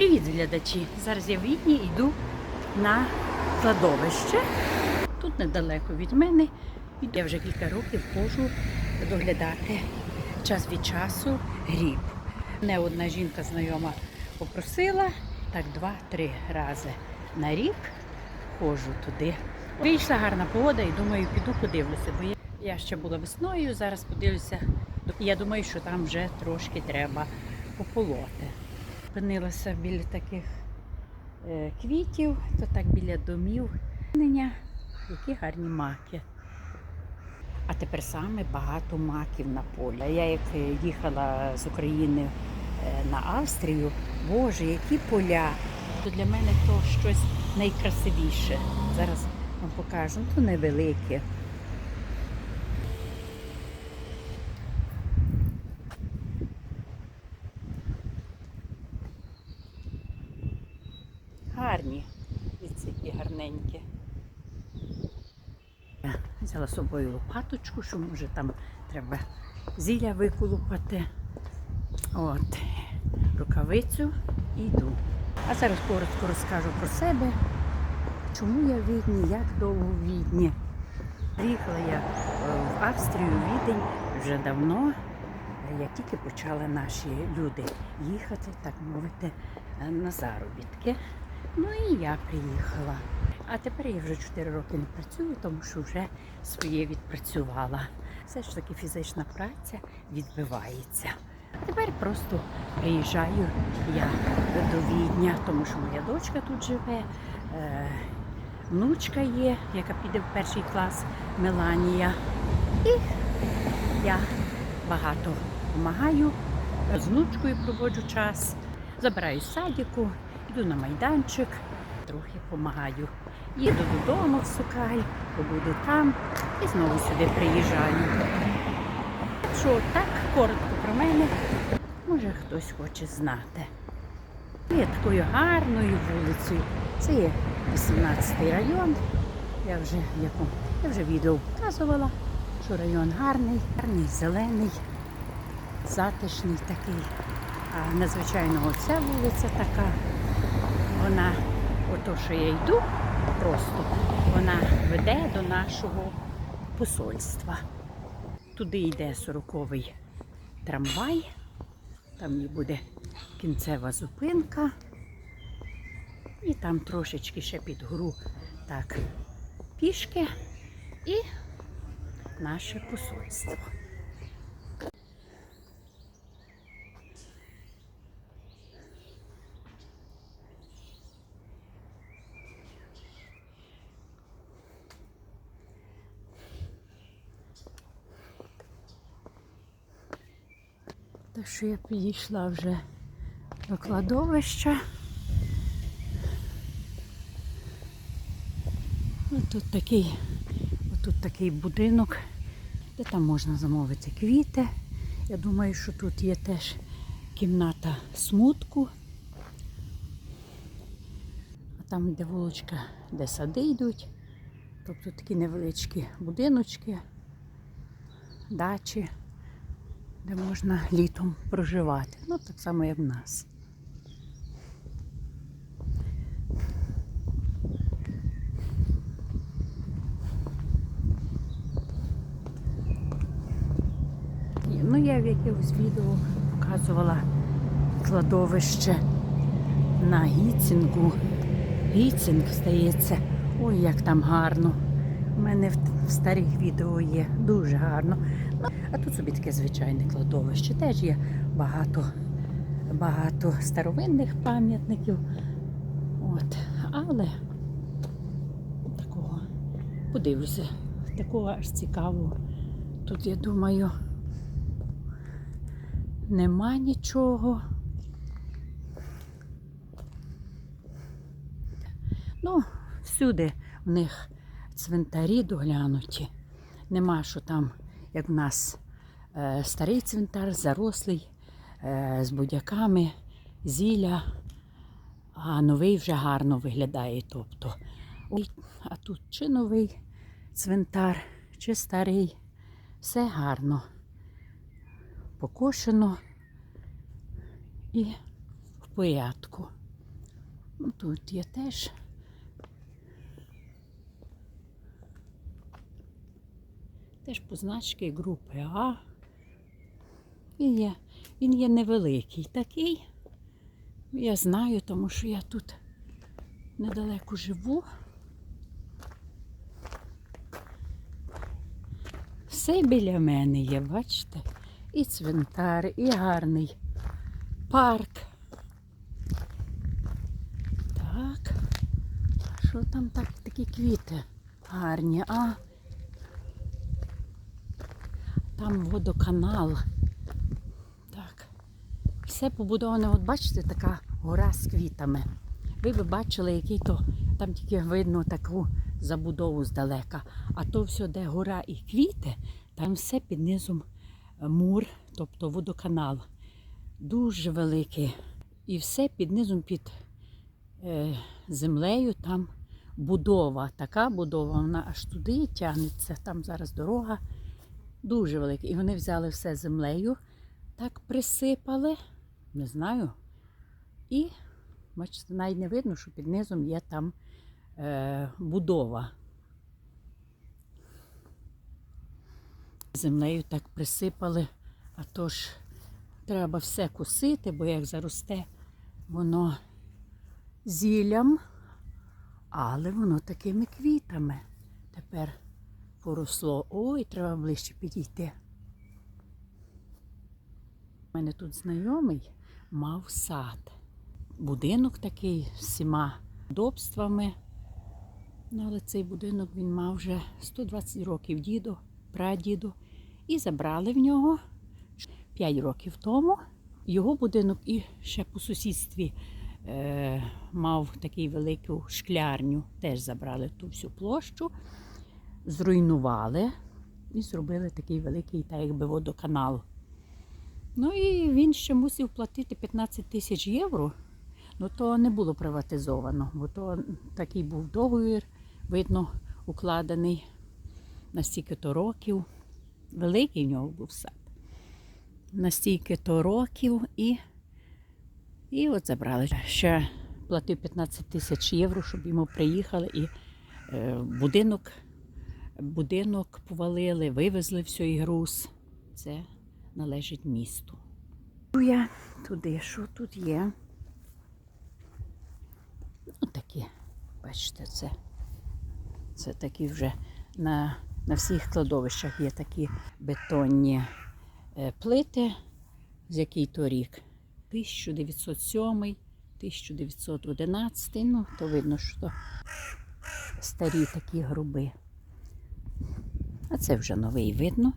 Привіт, глядачі! Зараз я в Відні йду на кладовище. Тут недалеко від мене. Я вже кілька років ходжу доглядати час від часу гріб. Мене одна жінка знайома попросила так два-три рази на рік ходжу туди. Вийшла гарна погода і думаю, піду подивлюся, бо я ще була весною, зараз подивлюся. Я думаю, що там вже трошки треба пополоти. Опинилася біля таких е, квітів, то так біля домів. Які гарні маки. А тепер саме багато маків на полі. Я як їхала з України е, на Австрію, Боже, які поля! То для мене то щось найкрасивіше. Зараз вам покажу, то невелике. Гарні, Дивіться, які гарненькі. Я взяла собою лопаточку, що може там треба зілля виколупати. От, рукавицю йду. А зараз коротко розкажу про себе, чому я в Відні, як довго в Відні. Приїхала я е, в Австрію, в Відень вже давно, як тільки почали наші люди їхати, так мовити, е, на заробітки. Ну і я приїхала. А тепер я вже 4 роки не працюю, тому що вже своє відпрацювала. Все ж таки фізична праця відбивається. А тепер просто приїжджаю я до Відня, тому що моя дочка тут живе, е, внучка є, яка піде в перший клас Меланія. І я багато допомагаю, з внучкою проводжу час, забираю садіку, йду на майданчик, трохи допомагаю. Їду додому в Сукаль, побуду там і знову сюди приїжджаю. Що так коротко про мене, може хтось хоче знати. Є такою гарною вулицею. Це є 18 район. Я вже, в якому, я вже відео показувала, що район гарний, гарний, зелений, затишний такий. А надзвичайно оця вулиця така, вона, ото що я йду, просто вона веде до нашого посольства. Туди йде 40-й трамвай, там і буде кінцева зупинка. І там трошечки ще під гору так пішки і наше посольство. Що я підійшла вже до кладовища. Ось тут такий, тут такий будинок, де там можна замовити квіти. Я думаю, що тут є теж кімната смутку. А там, де вулочка, де сади йдуть. Тобто такі невеличкі будиночки, дачі де можна літом проживати. Ну, так само, як в нас. Ну, я в якихось відео показувала кладовище на Гіцінгу. Гіцінг, здається. Ой, як там гарно. У мене в, старих відео є дуже гарно. А тут собі таке звичайне кладовище. Теж є багато, багато старовинних пам'ятників. От. Але такого подивлюся, такого аж цікавого. Тут, я думаю, нема нічого. Ну, всюди в них цвинтарі доглянуті. Нема що там, як в нас е, старий цвинтар, зарослий, е, з будяками, зілля, а новий вже гарно виглядає. Тобто, а тут чи новий цвинтар, чи старий, все гарно. Покошено і в порядку. Ну, тут є теж. Теж позначки групи А. Він є, він є невеликий такий. Я знаю, тому що я тут недалеко живу. Все біля мене є, бачите? І цвинтар, і гарний парк. Так. Що там так, такі квіти гарні? А там водоканал. Так. Все побудоване, от бачите, така гора з квітами. Ви б бачили, який то там тільки видно таку забудову здалека. А то все, де гора і квіти, там все під низом мур, тобто водоканал. Дуже великий. І все під низом під е, землею там будова. Така будова, вона аж туди тягнеться. Там зараз дорога дуже велика. І вони взяли все землею, так присипали, не знаю. І, бачите, навіть не видно, що під низом є там е, будова. Землею так присипали, а то ж треба все косити, бо як заросте воно зіллям, але воно такими квітами тепер поросло. Ой, треба ближче підійти. У мене тут знайомий мав сад. Будинок такий з всіма удобствами. Ну, але цей будинок він мав вже 120 років діду, прадіду. І забрали в нього 5 років тому. Його будинок і ще по сусідстві е, мав такий велику шклярню. Теж забрали ту всю площу, зруйнували і зробили такий великий, так якби водоканал. Ну і він ще мусив платити 15 тисяч євро. Ну то не було приватизовано, бо то такий був договір, видно, укладений на стільки-то років. Великий в нього був сад. На стільки-то років і, і от забрали. Ще платив 15 тисяч євро, щоб йому приїхали і е, будинок, будинок повалили, вивезли всій груз. Це належить місту. Я туди, що тут є? Ну, такі, бачите, це, це такі вже на, на всіх кладовищах є такі бетонні е, плити, з який то рік. 1907, 1911, ну, то видно, що старі такі груби. А це вже новий видно.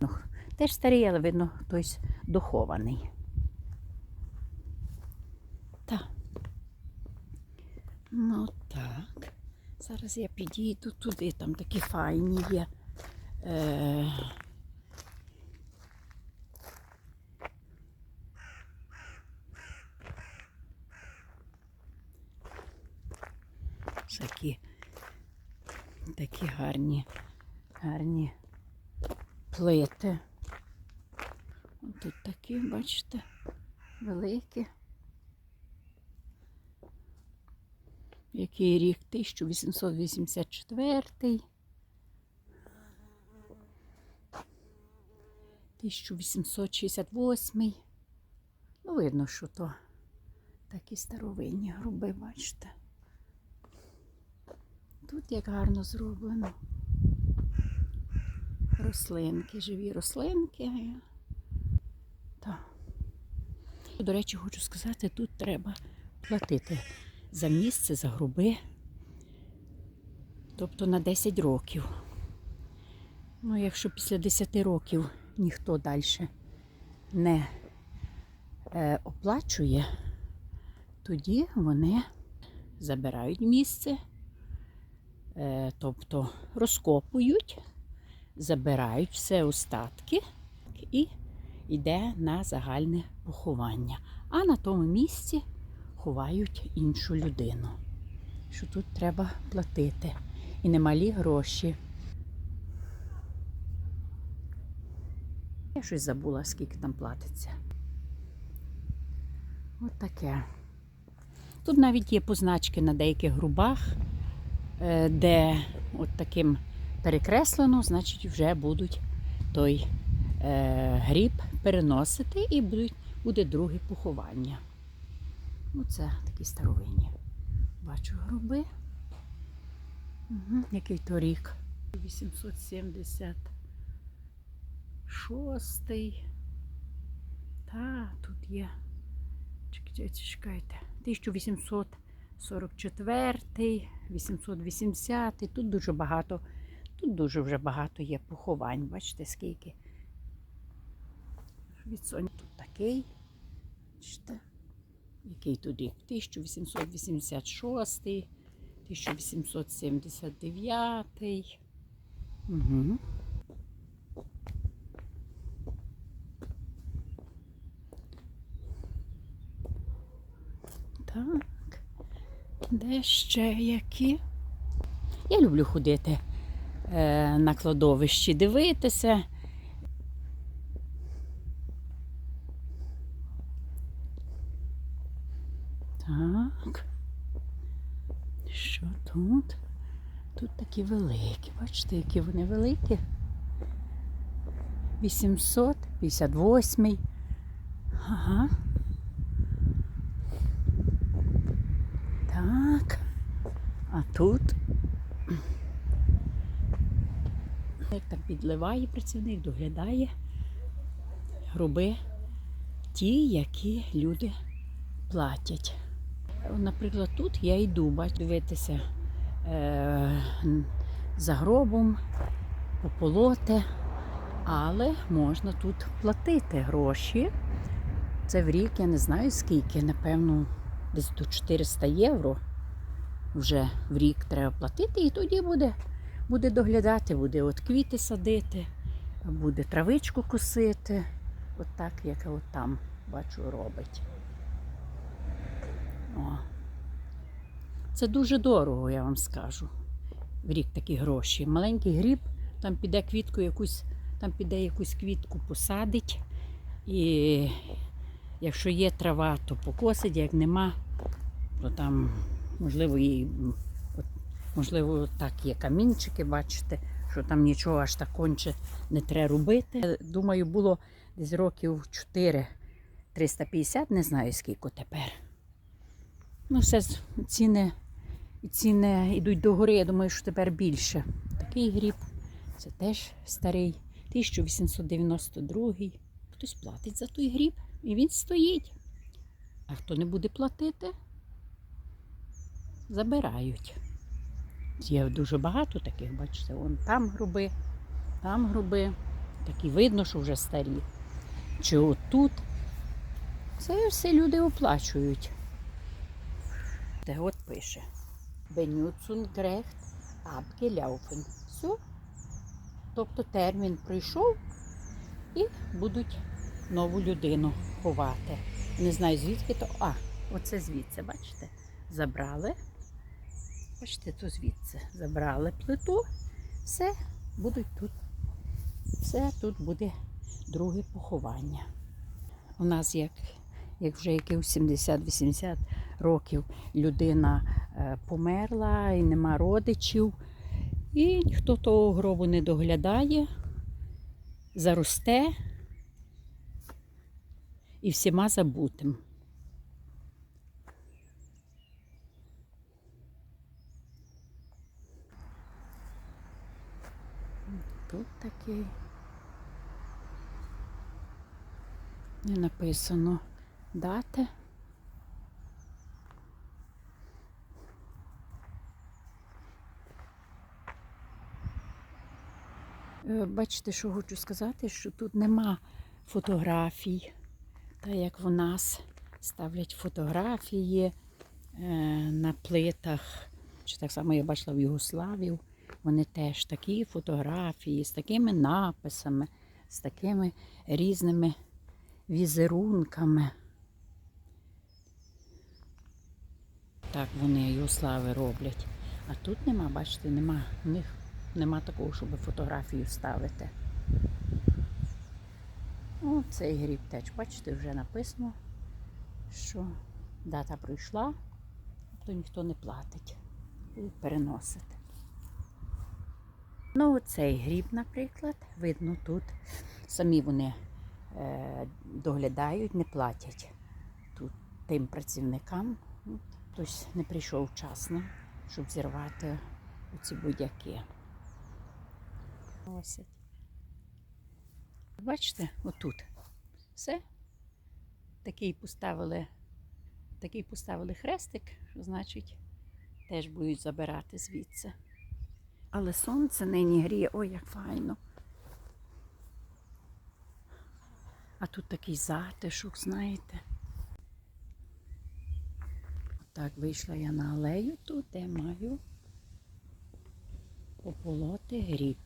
Теж старий, але видно, хтось дохований. Так. Ну так. Зараз я підійду туди, там такі файні є. Е... Такі, такі гарні, гарні плити. Тут такі, бачите, великі. Який рік? 1884. 1868. Ну, видно, що то такі старовинні груби, бачите. Тут як гарно зроблено. Рослинки, живі рослинки. Так. До речі, хочу сказати, тут треба платити за місце, за груби. Тобто на 10 років. Ну, якщо після 10 років ніхто далі не е, оплачує, тоді вони забирають місце, е, тобто розкопують, забирають все остатки і йде на загальне поховання. А на тому місці ховають іншу людину. Що тут треба платити. І немалі гроші. Я щось забула, скільки там платиться. От таке. Тут навіть є позначки на деяких грубах, е, де от таким перекреслено, значить вже будуть той е, гріб переносити і будуть, буде друге поховання. Ну, це такі старовинні. Бачу гроби. Угу. Який то рік? 876. Та, тут є. Чекайте, чекайте. 1844, 880. Тут дуже багато. Тут дуже вже багато є поховань. Бачите, скільки. Від Соні тут такий. Бачите? Який тут рік? 1886, 1879. Угу. Так. Де ще які? Я люблю ходити на кладовищі, дивитися. Так. Що тут? Тут такі великі. Бачите, які вони великі? 858. Ага. Так. А тут. Як там підливає працівник, доглядає гроби ті, які люди платять. Наприклад, тут я йду, бачу, дивитися е, за гробом, пополоти, але можна тут платити гроші. Це в рік, я не знаю скільки, напевно, десь до 400 євро вже в рік треба платити, і тоді буде, буде доглядати, буде от квіти садити, буде травичку косити. От так, як от там бачу, робить. О. Це дуже дорого, я вам скажу. В рік такі гроші. Маленький гріб, там піде квітку якусь, там піде якусь квітку посадить. І якщо є трава, то покосить, як нема, то там, можливо, от, можливо, так є камінчики, бачите, що там нічого аж так конче не треба робити. Думаю, було десь років 4 350, не знаю скільки тепер. Ну, все ціни, ціни йдуть догори, я думаю, що тепер більше. Такий гріб, це теж старий, 1892. Хтось платить за той гріб і він стоїть. А хто не буде платити, забирають. Є дуже багато таких, бачите, вон там груби, там груби. Такі видно, що вже старі. Чи отут. Це все люди оплачують. Де от пише. Benutzung gerecht abgelaufen. Все. Тобто термін пройшов і будуть нову людину ховати. Не знаю звідки то. А, оце звідси, бачите? Забрали. Бачите, то звідси. Забрали плиту. Все, будуть тут. Все тут буде друге поховання. У нас як, як вже яких 70-80 років людина е, померла і нема родичів, і ніхто того гробу не доглядає, заросте і всіма забутим. Тут такий. Не написано дати. Е, Бачите, що хочу сказати, що тут нема фотографій, та як в нас ставлять фотографії е, на плитах. Чи так само я бачила в Югославію. Вони теж такі фотографії з такими написами, з такими різними візерунками. Так вони Югослави роблять. А тут нема, бачите, нема. У них нема такого, щоб фотографію ставити. О, цей гріб теж, бачите, вже написано, що дата пройшла то ніхто не платить. Будуть переносити. Ну, оцей гріб, наприклад, видно тут. Самі вони е, доглядають, не платять тут тим працівникам. Ну, Хтось не прийшов вчасно, щоб зірвати оці будь-які. Бачите, отут все. Такий поставили, такий поставили хрестик, що значить теж будуть забирати звідси. Але сонце нині гріє, ой, як файно. А тут такий затишок, знаєте. Так, вийшла я на алею тут, де маю пополоти гріб.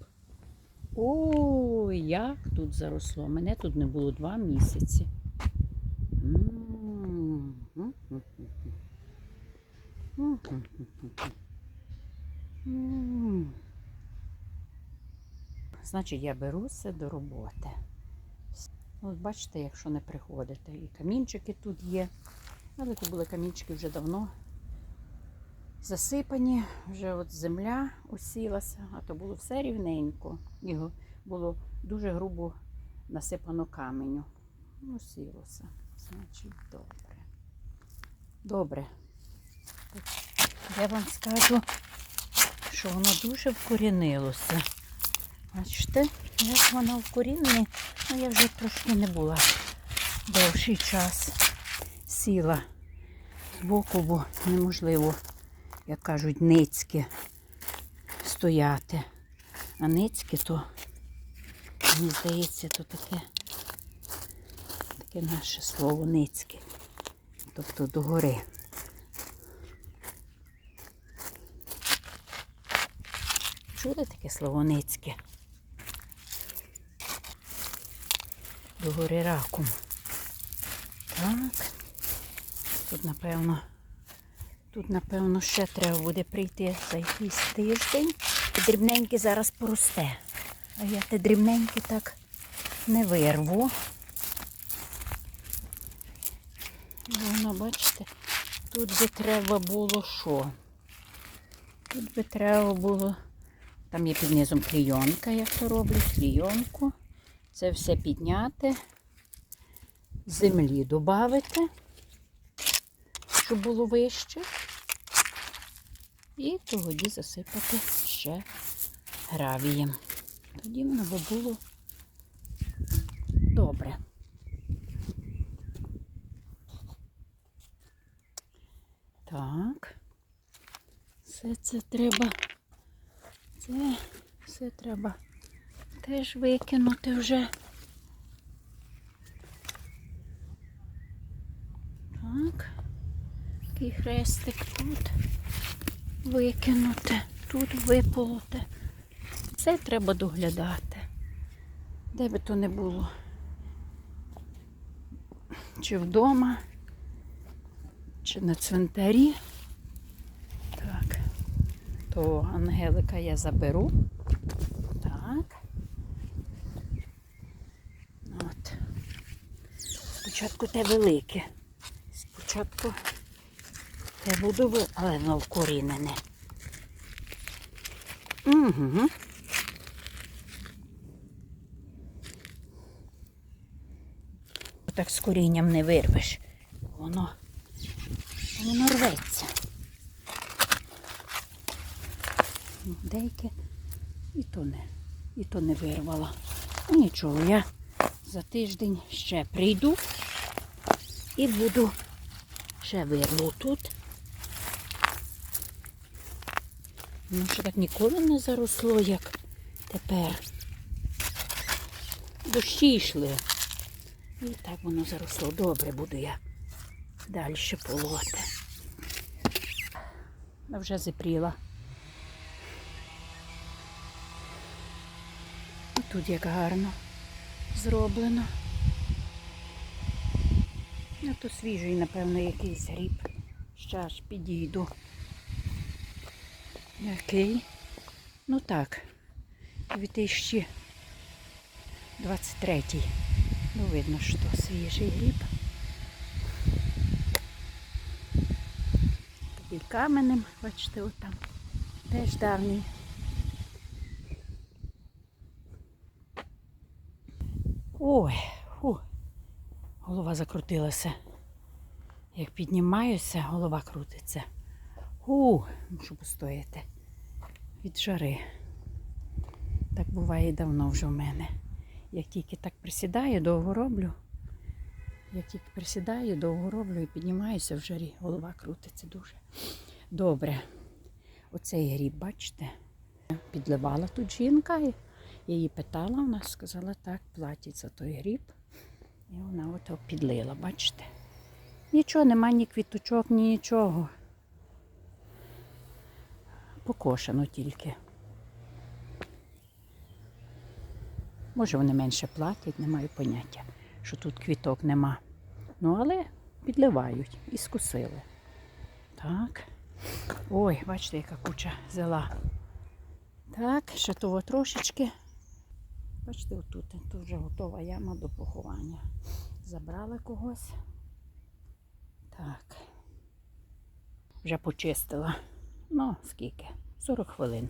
Ой, як тут заросло. Мене тут не було два місяці. Значить, я беруся до роботи. От бачите, якщо не приходите. І камінчики тут є. Але тут були камінчики вже давно засипані, вже от земля осілася, а то було все рівненько. Його було дуже грубо насипано каменю. Ну, сілося. Значить, добре. Добре. Я вам скажу, що воно дуже вкорінилося. Бачите, як воно вкорінене, ну я вже трошки не була довший час сіла збоку, бо неможливо, як кажуть, ницьки стояти. А ницьки то, мені здається, то таке, таке наше слово ницьки. Тобто догори. Чули таке слово ницьке? Догори раком. Так. Тут, напевно, тут, напевно, ще треба буде прийти за якийсь тиждень. І дрібненький зараз поросте. А я те дрібненьке так не вирву. Воно, бачите, тут би треба було що? Тут би треба було, там є під низом клійонка, як то роблять, клійонку. Це все підняти, землі додати щоб було вище. І тоді засипати ще гравієм. Тоді воно би було добре. Так, все це треба, це все треба теж викинути вже. Так. Такий хрестик тут викинути, тут виполоти. Все треба доглядати. Де би то не було. Чи вдома, чи на цвинтарі. Так, то Ангелика я заберу. Так. От. Спочатку те велике. Спочатку те буду, але воно вкорінене. Угу. Так з корінням не вирвеш. Воно, воно рветься. Ну, Деяке і то не, і то не вирвала. Нічого, я за тиждень ще прийду і буду ще вирву тут. Ну, що так ніколи не заросло, як тепер. Дощі йшли. І так воно заросло. Добре буду я далі полоти. Вже зіпріла. І тут як гарно зроблено. Ну, то свіжий, напевно, якийсь гріб. Ще ж підійду. Який? Ну так, 2023. Ну, видно, що свіжий гріб. під каменем, бачите, отам. Теж давній. Ой, фу, голова закрутилася. Як піднімаюся, голова крутиться. У, мушу постояти від жари. Так буває давно вже в мене. Як тільки так присідаю, довго роблю. Як тільки присідаю, довго роблю і піднімаюся в жарі. Голова крутиться дуже. Добре. Оцей гріб, бачите? Підливала тут жінка. Я її питала, вона сказала, так, платять за той гріб. І вона ото підлила, бачите? Нічого, нема ні квіточок, ні нічого. Покошено тільки. Може, вони менше платять, не маю поняття, що тут квіток нема. Ну, але підливають і скусили. Так. Ой, бачите, яка куча зела. Так, ще того трошечки. Бачите, отут тут вже готова яма до поховання. Забрала когось. Так. Вже почистила. Ну, скільки? 40 хвилин.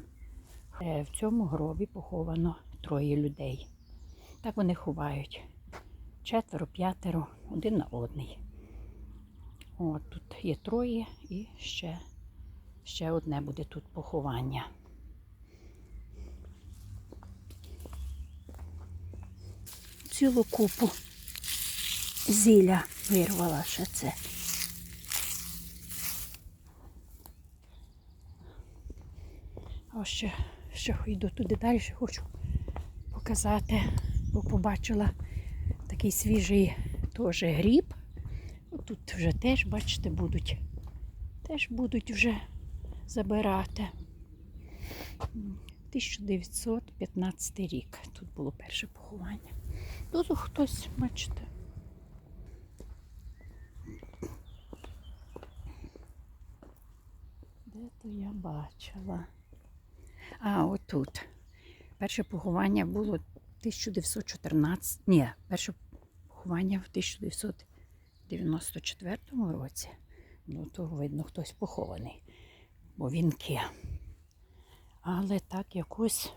Е, В цьому гробі поховано троє людей. Так вони ховають. Четверо, п'ятеро, один на одний. От тут є троє і ще, ще одне буде тут поховання. Цілу купу зілля вирвала ще це. Ось ще, ще йду туди далі, хочу показати, бо побачила такий свіжий теж гріб. Тут вже теж, бачите, будуть. Теж будуть вже забирати. 1915 рік. Тут було перше поховання. Тут хтось, бачите. Де то я бачила? А, отут. Перше поховання було 1914. Ні, перше поховання в 1994 році. Ну, то видно, хтось похований, бо вінки. Але так якось.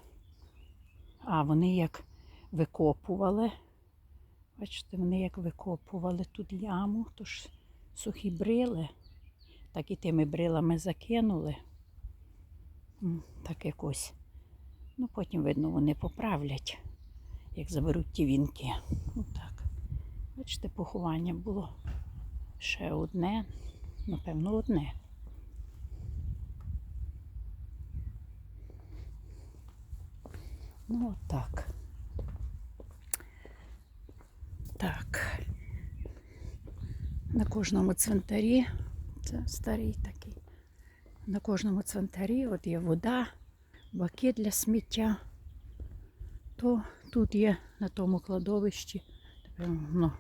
А, вони як викопували. Бачите, вони як викопували тут ляму, тож сухі брили, так і тими брилами закинули. Так якось. Ну, потім, видно, вони поправлять, як заберуть ті вінки. Ну так. Бачите, поховання було ще одне, напевно, одне. Ну, отак. Так. На кожному цвинтарі, це старий такий. На кожному цвинтарі от є вода, баки для сміття. То тут є на тому кладовищі ну,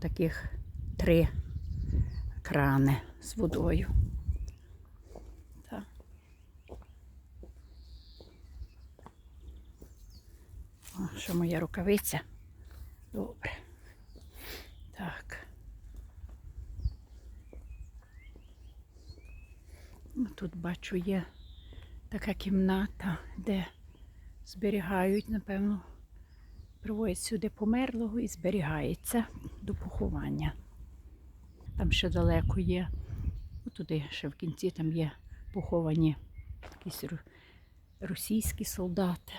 таких три крани з водою. О, що моя рукавиця? Добре. Так. Ну, Тут бачу є така кімната, де зберігають, напевно, приводять сюди померлого і зберігається до поховання. Там ще далеко є. Ну, Туди ще в кінці там є поховані якісь російські солдати.